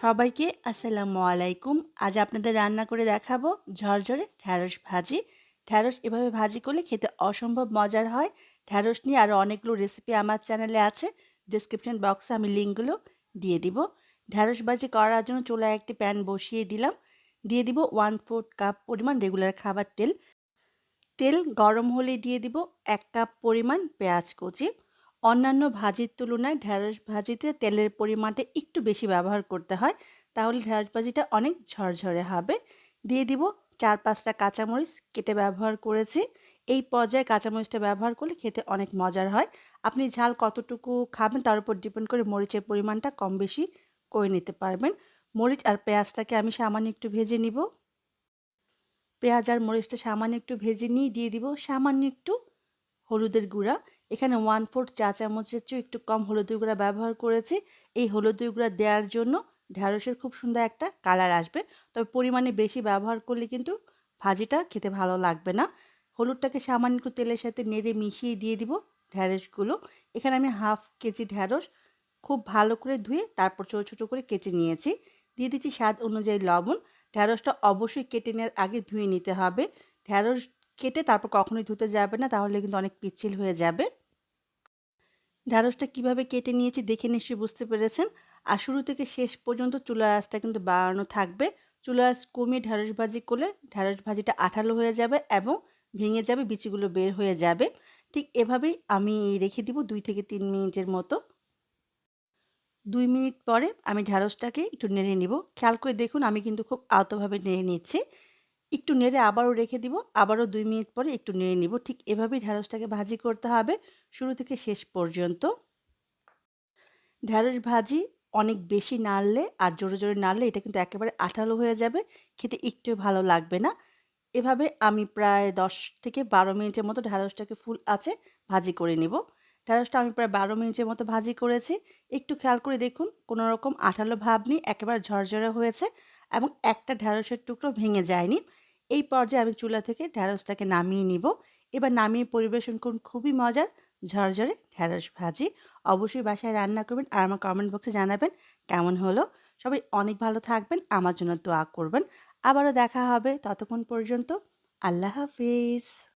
সবাইকে আসসালামু আলাইকুম। আজ আপনাদের রান্না করে দেখাবো ঝরঝরে ঢ্যাঁড়স ভাজি। ঢ্যাঁড়স এভাবে ভাজি করলে খেতে অসম্ভব মজার হয়। ঢ্যাঁড়স নিয়ে আরও অনেকগুলো রেসিপি আমার চ্যানেলে আছে। ডিসক্রিপশন বক্সে আমি লিঙ্কগুলো দিয়ে দিব। ঢ্যাঁড়স ভাজি করার জন্য চুলায় একটি প্যান বসিয়ে দিলাম। দিয়ে দিব ওয়ান ফোর্থ কাপ পরিমাণ রেগুলার খাবার তেল। তেল গরম হলে দিয়ে দিব এক কাপ পরিমাণ পেঁয়াজ কুচি। অন্যান্য ভাজির তুলনায় ঢ্যাঁড়স ভাজিতে তেলের পরিমাণটা একটু বেশি ব্যবহার করতে হয়। তাহলে ঢ্যাঁড়স ভাজিটা অনেক ঝরঝরে হবে। দিয়ে দিব চার পাঁচটা কাঁচামরিচ কেটে ব্যবহার করেছি। এই পর্যায়ে কাঁচামরিচটা ব্যবহার করলে খেতে অনেক মজার হয়। আপনি ঝাল কতটুকু খাবেন তার উপর ডিপেন্ড করে মরিচের পরিমাণটা কম বেশি করে নিতে পারবেন। মরিচ আর পেঁয়াজটাকে আমি সামান্য একটু ভেজে নিব। পেঁয়াজ আর মরিচটা সামান্য একটু ভেজে নিয়ে দিয়ে দিব সামান্য একটু হলুদের গুঁড়া। এখানে ওয়ান ফোর্থ চা চামচের চেয়েও একটু কম হলুদের গুঁড়া ব্যবহার করেছি। এই হলুদের গুঁড়া দেওয়ার জন্য ঢ্যাঁড়সের খুব সুন্দর একটা কালার আসবে। তবে পরিমাণে বেশি ব্যবহার করলে কিন্তু ভাজিটা খেতে ভালো লাগবে না। হলুদটাকে সামান্য একটু তেলের সাথে নেড়ে মিশিয়ে দিয়ে দিব ঢ্যাঁড়সগুলো এখানে আমি হাফ কেজি ঢ্যাঁড়স খুব ভালো করে ধুয়ে তারপর ছোটো ছোটো করে কেচে নিয়েছি। দিয়ে দিচ্ছি স্বাদ অনুযায়ী লবণ। ঢ্যাঁড়সটা অবশ্যই কেটে নেওয়ার আগে ধুয়ে নিতে হবে। ঢ্যাঁড়স কেটে তারপর কখনোই ধুতে যাবে না, তাহলে কিন্তু অনেক পিচ্ছিল হয়ে যাবে। ঢ্যাঁড়সটা কীভাবে কেটে নিয়েছি দেখে নিশ্চয়ই বুঝতে পেরেছেন। আর শুরু থেকে শেষ পর্যন্ত চুলার আঁচটা কিন্তু বাড়ানো থাকবে। চুলার আঁচ কমিয়ে ঢ্যাঁড়স ভাজি করলে ঢ্যাঁড়স ভাজিটা আঠালো হয়ে যাবে এবং ভেঙে যাবে, বিচিগুলো বের হয়ে যাবে। ঠিক এভাবেই আমি রেখে দিব দুই থেকে তিন মিনিটের মতো। দুই মিনিট পরে আমি ঢ্যাঁড়সটাকে একটু নেড়ে নিব। খেয়াল করে দেখুন আমি কিন্তু খুব আলতোভাবে নেড়ে নিচ্ছি। একটু নেড়ে আবারও রেখে দিব, আবারও দুই মিনিট পরে একটু নেড়ে নিব। ঠিক এভাবেই ঢ্যাঁড়সটাকে ভাজি করতে হবে, শুরু থেকে শেষ পর্যন্ত। ঢ্যাঁড়স ভাজি অনেক বেশি নাড়লে আর জোরে জোরে নাড়লে এটা কিন্তু একেবারে আঠালো হয়ে যাবে, খেতে একটু ভালো লাগবে না। এভাবে আমি প্রায় দশ থেকে বারো মিনিটের মতো ঢ্যাঁড়সটাকে ফুল আছে ভাজি করে নিব। ঢ্যাঁড়সটা আমি প্রায় বারো মিনিটের মতো ভাজি করেছি। একটু খেয়াল করে দেখুন, কোনো রকম আঠালো ভাব নেই, একেবারে ঝরঝরে হয়েছে এবং একটা ঢ্যাঁড়সের টুকরো ভেঙে যায়নি। এই পর্যায়ে আমি চুলা থেকে ঢ্যাঁড়সটাকে নামিয়ে নিব। এবার নামিয়ে পরিবেশন করুন, খুবই মজার। ঝরঝরে ঢ্যাঁড়স ভাজি। অবশ্যই বাসায় রান্না করবেন আর আমার কমেন্ট বক্সে জানাবেন কেমন হলো। সবাই অনেক ভালো থাকবেন, আমার জন্য দোয়া করবেন। আবারও দেখা হবে ততক্ষণ পর্যন্ত। আল্লাহ হাফিজ।